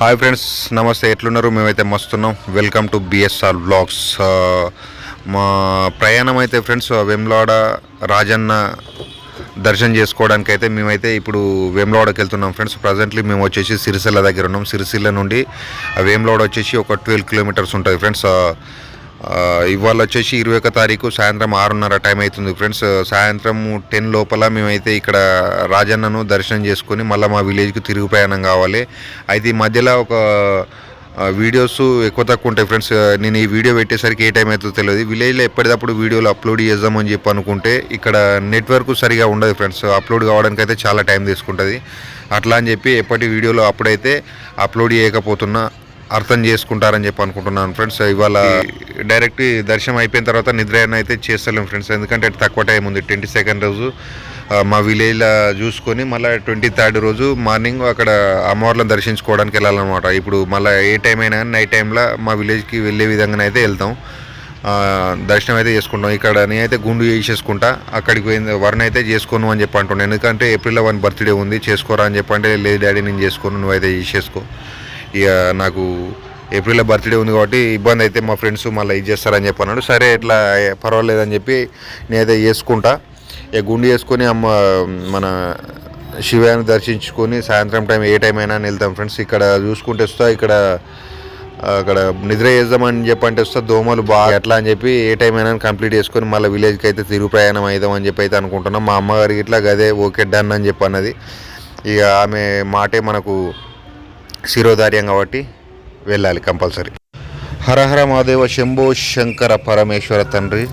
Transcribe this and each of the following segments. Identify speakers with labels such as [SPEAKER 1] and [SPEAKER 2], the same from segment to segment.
[SPEAKER 1] Hi friends నమస్తే. ఎట్లున్నారు? మేమైతే మస్తున్నాం. వెల్కమ్ టు బిఎస్ఆర్ బ్లాగ్స్ మా ప్రయాణం అయితే ఫ్రెండ్స్ uh, వెమ్లాడ రాజన్న దర్శనం చేసుకోవడానికి అయితే మేమైతే ఇప్పుడు వేములవాడకి వెళ్తున్నాం ఫ్రెండ్స్ ప్రజెంట్లీ మేము వచ్చేసి సిరిసిల్ల దగ్గర ఉన్నాం. సిరిసిల్ల నుండి ఆ వేములవాడ వచ్చేసి ఒక ట్వెల్వ్ కిలోమీటర్స్ ఉంటుంది ఫ్రెండ్స్ ఇవాళ వచ్చేసి ఇరవై ఒక తారీఖు సాయంత్రం ఆరున్నర టైం అవుతుంది ఫ్రెండ్స్ సాయంత్రం టెన్ లోపల మేమైతే ఇక్కడ రాజన్నను దర్శనం చేసుకొని మళ్ళీ మా విలేజ్కి తిరుగు ప్రయాణం కావాలి. అయితే ఈ మధ్యలో ఒక వీడియోస్ ఎక్కువ తక్కువ ఉంటాయి ఫ్రెండ్స్ నేను ఈ వీడియో పెట్టేసరికి ఏ టైం అవుతుందో తెలియదు. విలేజ్లో ఎప్పటికప్పుడు వీడియోలు అప్లోడ్ చేద్దామని చెప్పి అనుకుంటే ఇక్కడ నెట్వర్క్ సరిగా ఉండదు ఫ్రెండ్స్ అప్లోడ్ కావడానికి అయితే చాలా టైం తీసుకుంటుంది. అట్లా అని చెప్పి ఎప్పటి వీడియోలో అప్పుడైతే అప్లోడ్ చేయకపోతున్నా అర్థం చేసుకుంటారని చెప్పి అనుకుంటున్నాను ఫ్రెండ్స్. ఇవాళ డైరెక్ట్ దర్శనం అయిపోయిన తర్వాత నిద్రయన అయితే చేస్తలేం ఫ్రెండ్స్. ఎందుకంటే తక్కువ టైం ఉంది. ట్వంటీ సెకండ్ రోజు మా విలేజ్లో చూసుకొని మళ్ళీ ట్వంటీ థర్డ్ రోజు మార్నింగ్ అక్కడ అమ్మవార్లను దర్శించుకోవడానికి వెళ్ళాలన్నమాట. ఇప్పుడు మళ్ళీ ఏ టైం అయినా కానీ నైట్ టైంలో మా విలేజ్కి వెళ్ళే విధంగానైతే వెళ్తాం. ఆ, దర్శనం అయితే చేసుకుంటాం. ఇక్కడ నేనైతే గుండు చేసేసుకుంటా. అక్కడికి పోయింది వరుణ్ అయితే చేసుకోను అని చెప్పి అంటున్నాను ఎందుకంటే ఏప్రిల్లో వన్ బర్త్డే ఉంది. చేసుకోరా అని చెప్పంటే లేదు డాడీ నేను చేసుకోను నువ్వైతే చేసేసుకో. ఇక నాకు ఏప్రిల్లో బర్త్డే ఉంది కాబట్టి ఇబ్బంది అయితే మా ఫ్రెండ్స్ మళ్ళీ ఇది చేస్తారని చెప్పి అన్నాడు. సరే ఇట్లా పర్వాలేదని చెప్పి నేనైతే చేసుకుంటా. ఇక గుండు చేసుకొని అమ్మ మన శివాన్ని దర్శించుకొని సాయంత్రం టైం ఏ టైం అయినా వెళ్తాం ఫ్రెండ్స్. ఇక్కడ చూసుకుంటే వస్తా ఇక్కడ అక్కడ నిద్ర చేద్దామని చెప్పి అంటే దోమలు బాగా ఎట్లా అని చెప్పి ఏ టైం అయినా కంప్లీట్ చేసుకొని మళ్ళీ విలేజ్కి అయితే తిరుగు ప్రయాణం అవుదాం అని చెప్పి అయితే అనుకుంటున్నాం. మా అమ్మగారికి ఇట్లా గదే ఓకే డన్ అని చెప్పి అన్నది. ఇక ఆమె మాటే మనకు శిరోధార్యం కాబట్టి వెళ్ళాలి కంపల్సరీ. హర హర మహాదేవ శంభో శంకర పరమేశ్వర తండ్రి.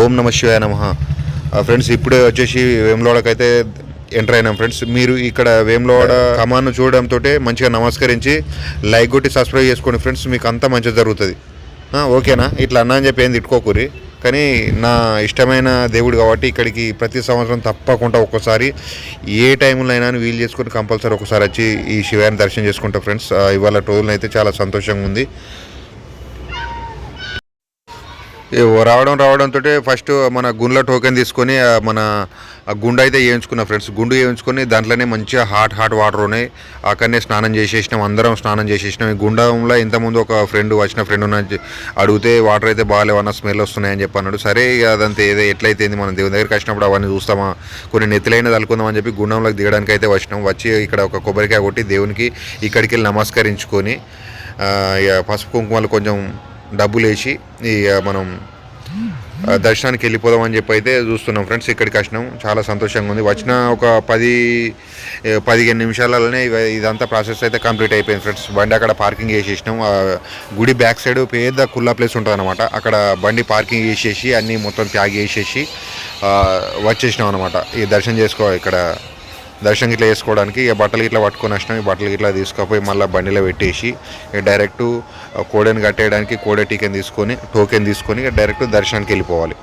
[SPEAKER 1] ఓం నమ శివాయ నమ. ఫ్రెండ్స్ ఇప్పుడే వచ్చేసి వేములవాడకైతే ఎంటర్ అయినాం ఫ్రెండ్స్. మీరు ఇక్కడ వేములవాడ కమాన్ను చూడడంతో మంచిగా నమస్కరించి లైక్ కొట్టి సబ్స్క్రైబ్ చేసుకోండి ఫ్రెండ్స్. మీకు అంతా మంచిగా జరుగుతుంది. ఓకేనా? ఇట్లా అన్నా అని చెప్పి ఏం తిట్టుకోకూరి కానీ నా ఇష్టమైన దేవుడు కాబట్టి ఇక్కడికి ప్రతి సంవత్సరం తప్పకుండా ఒక్కసారి ఏ టైంలో అయినా వీలు చేసుకొని కంపల్సరీ ఒకసారి వచ్చి ఈ శివాన్ని దర్శనం చేసుకుంటా ఫ్రెండ్స్. ఇవాళ ఇవాళ అయితే చాలా సంతోషంగా ఉంది. రావడం రావడంతో ఫస్ట్ మన గుండ్ల టోకెన్ తీసుకొని మన ఆ గుండు అయితే వేయించుకున్నా ఫ్రెండ్స్. గుండు వేయించుకొని దాంట్లోనే మంచిగా హాట్ హాట్ వాటర్ ఉన్నాయి. అక్కడనే స్నానం చేసేసినాం. అందరం స్నానం చేసేసినాం. ఈ గుండంలో ఇంతకుముందు ఒక ఫ్రెండ్ వచ్చిన ఫ్రెండ్ ఉన్న అడిగితే వాటర్ అయితే బాగాలేవన్న స్మెల్ వస్తున్నాయని చెప్పి అన్నాడు. సరే ఇక అదంతా ఏదో ఎట్లయితే మనం దేవుని దగ్గరికి వచ్చినప్పుడు అవన్నీ చూస్తామా? కొన్ని నెత్తులైన తలుకుందామని చెప్పి గుండంలోకి దిగడానికి అయితే వచ్చినాం. వచ్చి ఇక్కడ ఒక కొబ్బరికాయ కొట్టి దేవునికి ఇక్కడికి వెళ్ళి నమస్కరించుకొని ఇక పసుపు కుంకుమలు కొంచెం డబ్బులు వేసి ఇక మనం దర్శనానికి వెళ్ళిపోదాం అని చెప్పి అయితే చూస్తున్నాం. ఫ్రెండ్స్ ఇక్కడికి వచ్చినాం. చాలా సంతోషంగా ఉంది. వచ్చిన ఒక పది పదిహేను నిమిషాలలోనే ఇదంతా ప్రాసెస్ అయితే కంప్లీట్ అయిపోయింది ఫ్రెండ్స్. బండి అక్కడ పార్కింగ్ చేసేసినాం. గుడి బ్యాక్ సైడ్ పెద్ద కుల్లా ప్లేస్ ఉంటుంది అనమాట అక్కడ బండి పార్కింగ్ చేసేసి అన్నీ మొత్తం ప్యాక్ చేసేసి వచ్చేసినాం అనమాట ఈ దర్శనం చేసుకో ఇక్కడ. దర్శనం ఇట్లా చేసుకోవడానికి ఇక బట్టలు ఇట్లా పట్టుకొని వచ్చినాం. ఈ బట్టలు ఇట్లా తీసుకుపోయి మళ్ళీ బండిలో పెట్టేసి డైరెక్ట్ కోడెని కట్టేయడానికి కోడె టీకెన్ తీసుకొని టోకెన్ తీసుకొని డైరెక్ట్ దర్శనానికి వెళ్ళిపోవాలి.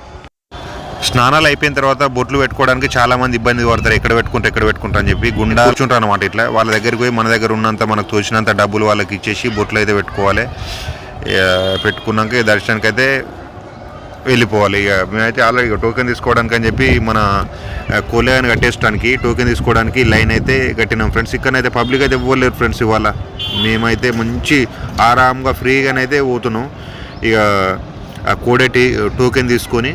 [SPEAKER 1] స్నానాలు అయిపోయిన తర్వాత బొట్లు పెట్టుకోవడానికి చాలా మంది ఇబ్బంది పడతారు. ఎక్కడ పెట్టుకుంటే ఎక్కడ పెట్టుకుంటా అని చెప్పి గుండా కూర్చుంటారు అనమాట ఇట్లా. వాళ్ళ దగ్గరికి పోయి మన దగ్గర ఉన్నంత మనకు తోచినంత డబ్బులు వాళ్ళకి ఇచ్చేసి బొట్లు అయితే పెట్టుకోవాలి. పెట్టుకున్నాక దర్శనానికి అయితే వెళ్ళిపోవాలి. ఇక మేమైతే ఆల్రెడీ టోకెన్ తీసుకోవడానికి అని చెప్పి మన కోలేని కట్టేసడానికి టోకెన్ తీసుకోవడానికి లైన్ అయితే కట్టినాం ఫ్రెండ్స్ ఇక్కడనైతే పబ్లిక్ అయితే ఇవ్వలేరు ఫ్రెండ్స్ ఇవాళ. మేమైతే మంచి ఆరాంగా ఫ్రీగానైతే పోతున్నాం. ఇక ఆ కోడేటి టోకెన్ తీసుకొని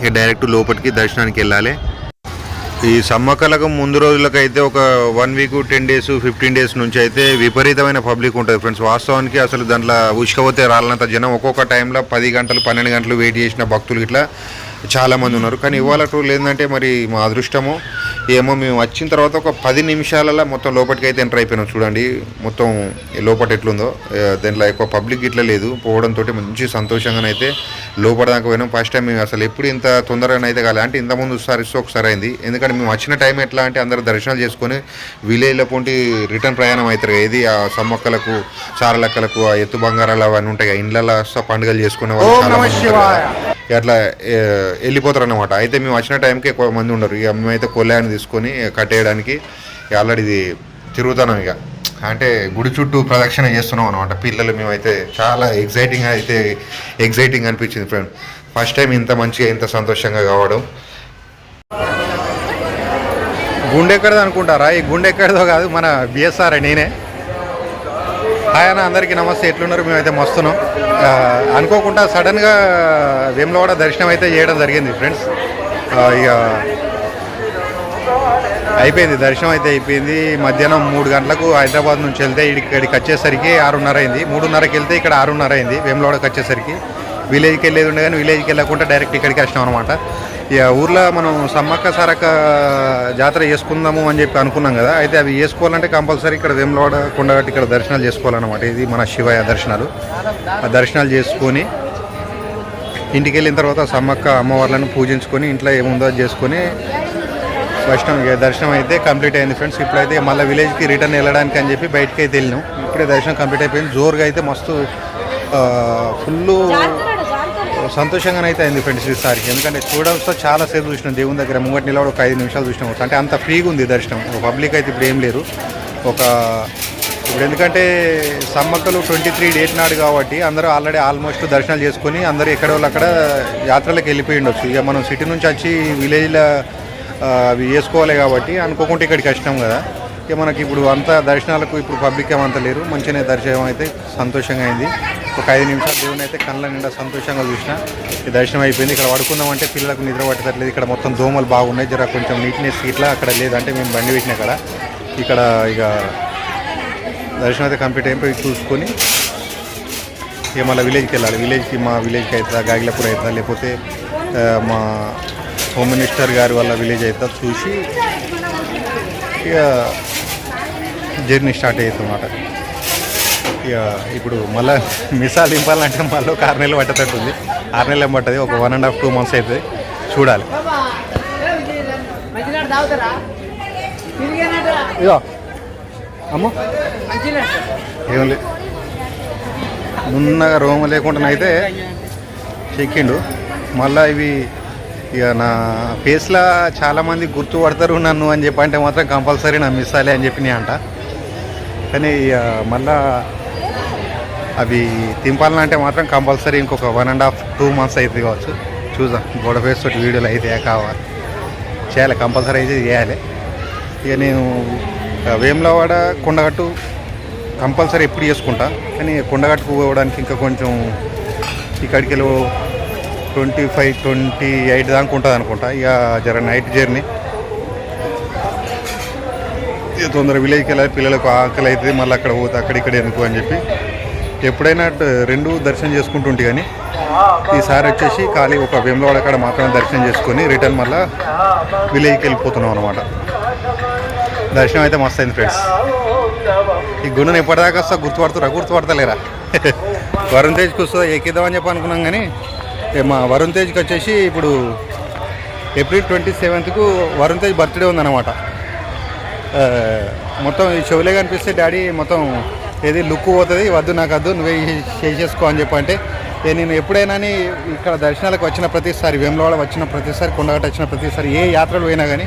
[SPEAKER 1] ఇక డైరెక్ట్ లోపలికి దర్శనానికి వెళ్ళాలి. ఈ సమ్మక్కలకు ముందు రోజులకైతే ఒక one week ten days fifteen days నుంచి అయితే విపరీతమైన పబ్లిక్ ఉంటుంది ఫ్రెండ్స్ వాస్తవానికి అసలు దాంట్లో ఉష్కపోతే రాలనంత జనం ఒక్కొక్క టైంలో పది గంటలు పన్నెండు గంటలు వెయిట్ చేసిన భక్తులు ఇట్లా చాలామంది ఉన్నారు. కానీ ఇవాళ రోజులు ఏంటంటే మరి మా అదృష్టము? ఏమో మేము వచ్చిన తర్వాత ఒక పది నిమిషాలలో మొత్తం లోపలికి అయితే ఎంటర్ అయిపోయినాం. చూడండి మొత్తం లోపల ఎట్లుందో దాంట్లో ఎక్కువ పబ్లిక్ ఇట్లా లేదు. పోవడంతో మంచి సంతోషంగానైతే లోపల దాకా పోయినాం. ఫస్ట్ టైం మేము అసలు ఎప్పుడు ఇంత తొందరగా అయితే కాలే. అంటే ఇంతకుముందు ఒకసారి ఇస్తే ఒకసారి అయింది. ఎందుకంటే మేము వచ్చిన టైం ఎట్లా అంటే అందరు దర్శనాలు చేసుకొని విలేజ్లో పొంటి రిటర్న్ ప్రయాణం అవుతారు ఏది ఆ సమ్మక్కలకు సారలక్కలకు ఆ ఎత్తు బంగారాలు అవన్నీ ఉంటాయి ఇండ్లలో పండుగలు చేసుకునే వాళ్ళు అట్లా వెళ్ళిపోతారు అనమాట అయితే మేము వచ్చిన టైంకి ఎక్కువ మంది ఉండరు. ఇక మేమైతే కొల్లాయని తీసుకొని కట్టేయడానికి ఆల్రెడీ ఇది తిరుగుతున్నాం ఇక. అంటే గుడి చుట్టూ ప్రదక్షిణ చేస్తున్నాం అనమాట పిల్లలు మేమైతే చాలా ఎగ్జైటింగ్ అయితే ఎగ్జైటింగ్ అనిపించింది ఫ్రెండ్ ఫస్ట్ టైం ఇంత మంచిగా ఇంత సంతోషంగా కావడం. గుండె ఎక్కడది అనుకుంటారా? ఈ గుండె ఎక్కడదో కాదు మన బిఎస్ఆర్ నేనే.
[SPEAKER 2] హాయ్ అన్న అందరికీ నమస్తే. ఎట్లున్నారు? మేమైతే మస్తున్నాం. అనుకోకుండా సడన్గా వేములవాడ దర్శనం అయితే చేయడం జరిగింది ఫ్రెండ్స్. ఇక అయిపోయింది. దర్శనం అయితే అయిపోయింది. మధ్యాహ్నం మూడు గంటలకు హైదరాబాద్ నుంచి వెళ్తే ఇక్కడికి వచ్చేసరికి ఆరున్నర అయింది. మూడున్నరకి వెళ్తే ఇక్కడ ఆరున్నర అయింది. వేములవాడకి వచ్చేసరికి. విలేజ్కి వెళ్ళేది ఉండే కానీ విలేజ్కి వెళ్ళకుండా డైరెక్ట్ ఇక్కడికి వచ్చినాం అనమాట ఇక ఊర్లో మనం సమ్మక్క సారక్క జాతర చేసుకుందాము అని చెప్పి అనుకున్నాం కదా అయితే అవి చేసుకోవాలంటే కంపల్సరీ ఇక్కడ వేములవాడ కొండగట్టి ఇక్కడ దర్శనాలు చేసుకోవాలన్నమాట. ఇది మన శివయ్య దర్శనాలు. ఆ దర్శనాలు చేసుకొని ఇంటికి వెళ్ళిన తర్వాత సమ్మక్క అమ్మవార్లను పూజించుకొని ఇంట్లో ఏముందో చేసుకొని దర్శనం ఇక దర్శనం అయితే కంప్లీట్ అయింది ఫ్రెండ్స్. ఇప్పుడైతే మళ్ళీ విలేజ్కి రిటర్న్ వెళ్ళడానికి అని చెప్పి బయటకి అయితే వెళ్ళినాం. ఇప్పుడే దర్శనం కంప్లీట్ అయిపోయింది. జోరుగా అయితే మస్తు ఫుల్ సంతోషంగా అయితే అయింది ఫ్రెండ్స్ ఈసారికి ఎందుకంటే చూడడంతో చాలా సేపు చూసినాం దేవుని దగ్గర. ముంగటి నిలబడి ఒక ఐదు నిమిషాలు చూసినాం. అంటే అంత ఫ్రీగా ఉంది దర్శనం. పబ్లిక్ అయితే ఇప్పుడు ఏం లేరు. ఒక ఇప్పుడు ఎందుకంటే సమ్మక్కలు ట్వంటీ త్రీ డేట్ నాడు కాబట్టి అందరూ ఆల్రెడీ ఆల్మోస్ట్ దర్శనాలు చేసుకొని అందరూ ఎక్కడ వాళ్ళు అక్కడ యాత్రలకు వెళ్ళిపోయి ఉండొచ్చు. ఇక మనం సిటీ నుంచి వచ్చి విలేజ్లో అవి వేసుకోవాలి కాబట్టి అనుకోకుండా ఇక్కడికి వచ్చినాం కదా. ఇక మనకి ఇప్పుడు అంత దర్శనాలకు ఇప్పుడు పబ్లిక్ ఏమంత లేరు. మంచిగానే దర్శనం అయితే సంతోషంగా అయింది. ఒక ఐదు నిమిషాలు దేవుని అయితే కళ్ళ నిండా సంతోషంగా చూసిన. ఈ దర్శనం అయిపోయింది. ఇక్కడ పడుకుందామంటే పిల్లలకు నిద్ర పట్టట్లేదు. ఇక్కడ మొత్తం దోమలు బాగున్నాయి. జర కొంచెం నీట్నెస్ ఇట్లా అక్కడ లేదంటే మేము బండి పెట్టిన ఇక్కడ. ఇక్కడ ఇక దర్శనం అయితే కంప్లీట్ అయిపోయి చూసుకొని ఇక మళ్ళీ విలేజ్కి వెళ్ళాలి. విలేజ్కి మా విలేజ్కి అవుతుందా గాగిలపూర్ అవుతుందా లేకపోతే మా హోమ్ మినిస్టర్ గారి వాళ్ళ విలేజ్ అవుతుందా చూసి ఇక జర్నీ స్టార్ట్ అవుతుంది అన్నమాట ఇక ఇప్పుడు మళ్ళీ మిసాల్ దింపాలంటే మళ్ళీ ఒక ఆరు నెలలు పట్టేటట్టుంది ఆరు నెలలు ఏం పట్టదు ఒక one and half two months అవుతుంది చూడాలి. ఇదో అమ్మ. ఏం లేదు నున్నగా రోమ లేకుండా అయితే చెక్కిండు. మళ్ళీ ఇవి ఇక నా ఫేస్లో చాలామంది గుర్తుపడతారు నన్ను అని చెప్పి అంటే మాత్రం కంపల్సరీ నా మిస్ అని చెప్పి నేను అంట. కానీ ఇక మళ్ళా అవి తింపాలంటే మాత్రం కంపల్సరీ ఇంకొక one and half two months అవుతుంది కావచ్చు. చూద్దాం. గోడ ఫేస్ తోటి వీడియోలు అయితే కావాలి. చేయాలి కంపల్సరీ అయితే చేయాలి. ఇక నేను వేములవాడ కొండగట్టు కంపల్సరీ ఎప్పుడు చేసుకుంటా. కానీ కొండగట్టుకు పోవడానికి ఇంకా కొంచెం ఇక్కడికి వెళ్ళి ట్వంటీ ఫైవ్ ట్వంటీ ఎయిట్ దాకా ఉంటుంది అనుకుంటా ఇక జర నైట్ జర్నీ. తొందర విలేజ్కి వెళ్ళాలి పిల్లలకు ఆకలి అవుతుంది మళ్ళీ అక్కడ పోతే అక్కడ ఇక్కడ ఎందుకు అని చెప్పి ఎప్పుడైనా రెండు దర్శనం చేసుకుంటుంటే కానీ ఈసారి వచ్చేసి ఖాళీ ఒక వేములవాడ కాడ మాత్రమే దర్శనం చేసుకొని రిటర్న్ మళ్ళీ విలేజ్కి వెళ్ళిపోతున్నాం అనమాట దర్శనం అయితే మస్తు అయింది ఫ్రెండ్స్. ఈ గుణను ఎప్పటిదాకా వస్తా గుర్తుపడుతురా? గుర్తుపడతలేరా? వరుణ్ తేజ్కి వస్తుందా? ఎక్కిద్దామని చెప్పి అనుకున్నాం కానీ మా వరుణ్ తేజ్కి వచ్చేసి ఇప్పుడు ఏప్రిల్ ట్వంటీ సెవెంత్కు వరుణ్ తేజ్ బర్త్డే ఉందన్నమాట. మొత్తం ఈ చెవులే కనిపిస్తే డాడీ మొత్తం ఏది లుక్ పోతుంది వద్దు నాకు వద్దు నువ్వే చేసేసుకో అని చెప్పి అంటే నేను ఎప్పుడైనా ఇక్కడ దర్శనాలకు వచ్చిన ప్రతిసారి వేములవాడ వచ్చిన ప్రతిసారి కొండగట్ట వచ్చిన ప్రతిసారి ఏ యాత్రలు పోయినా కానీ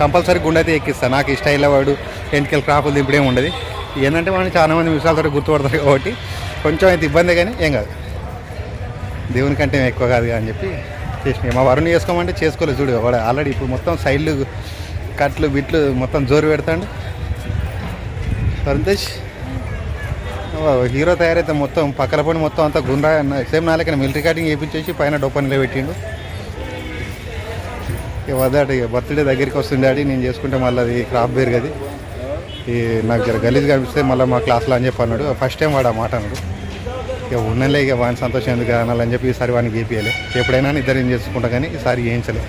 [SPEAKER 2] కంపల్సరీ గుండె అయితే ఎక్కిస్తాను నాకు ఈ స్టైల్ వాడు ఎంటికల్ క్రాపులు దింపడేం ఉండదు. ఏంటంటే మనం చాలామంది విషయాలతో గుర్తుపడతారు కాబట్టి కొంచెం అయితే ఇబ్బంది కానీ ఏం కాదు. దేవుని కంటే ఎక్కువ కాదు అని చెప్పి చేసినాయి. మా వరుణ్ చేసుకోమంటే చేసుకోలేదు చూడు వాడు. ఆల్రెడీ ఇప్పుడు మొత్తం సైడ్లు కట్లు బిట్లు మొత్తం జోరు పెడతాడు. వరుణ్ హీరో తయారైతే మొత్తం పక్కల పని మొత్తం అంతా గుండ్రా సేమ్ నాలుగు మిలిటరీ కటింగ్ చేయించేసి పైన డొప్పనిలో పెట్టిండు ఇక వద్దాడు ఇక బర్త్డే దగ్గరికి వస్తుంది డాడీ నేను చేసుకుంటే మళ్ళీ అది క్రాప్ బేర్ అది ఈ నాకు జర గలీజ్ కనిపిస్తే మళ్ళీ మా క్లాస్లో అని చెప్పి అన్నాడు. ఫస్ట్ టైం వాడు ఆ మాట అన్నాడు. ఇక ఉన్నలే ఇక వాని సంతోషం ఎందుకు అనాలని చెప్పి ఈసారి వానికి గీపియాలి. ఎప్పుడైనా ఇద్దరు ఏం చేసుకుంటా కానీ ఈసారి చేయించలే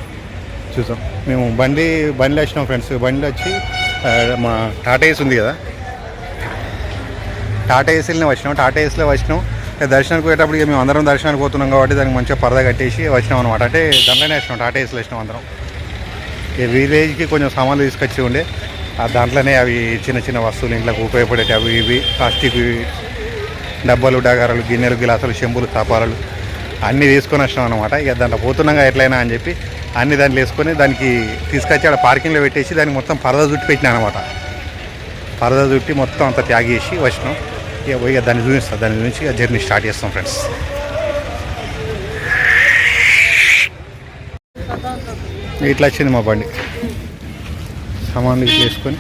[SPEAKER 2] చూసాం మేము బండి బండిలో వచ్చినాం ఫ్రెండ్స్. బండిలో వచ్చి మా టాటా ఏస్ ఉంది కదా? టాటా ఏసీలోనే వచ్చినాం. టాటా ఏసీలో వచ్చినాం. ఇక దర్శనానికి పోయేటప్పుడు ఇక మేము అందరం దర్శనానికి పోతున్నాం కాబట్టి దానికి మంచిగా పరద కట్టేసి వచ్చినాం అనమాట అంటే దాంట్లోనే వచ్చినాం టాటా ఏసీలో వచ్చినాం అందరం. ఈ విలేజ్కి కొంచెం సామాన్లు తీసుకొచ్చి ఉండే. ఆ దాంట్లోనే అవి చిన్న చిన్న వస్తువులు ఇంట్లోకి ఉపయోగపడేవి అవి ఇవి ప్లాస్టిక్ డబ్బాలు డగారాలు గిన్నెలు గిలాసులు చెంబులు తాపారాలు అన్నీ తీసుకొని వచ్చినాం అనమాట ఇక దాంట్లో పోతున్నాగా ఎట్లయినా అని చెప్పి అన్ని దాంట్లో వేసుకొని దానికి తీసుకొచ్చి ఆడ పార్కింగ్లో పెట్టేసి దానికి మొత్తం పరదా చుట్టి పెట్టినా అనమాట పరదా చుట్టి మొత్తం అంతా త్యాగేసి వచ్చినాం. ఇక పోయి దాన్ని చూపిస్తాం. దాని గురించి జర్నీ స్టార్ట్ చేస్తాం ఫ్రెండ్స్. ఇట్లా వచ్చింది మా బండి. సామాన్లు ఇట్లా వేసుకొని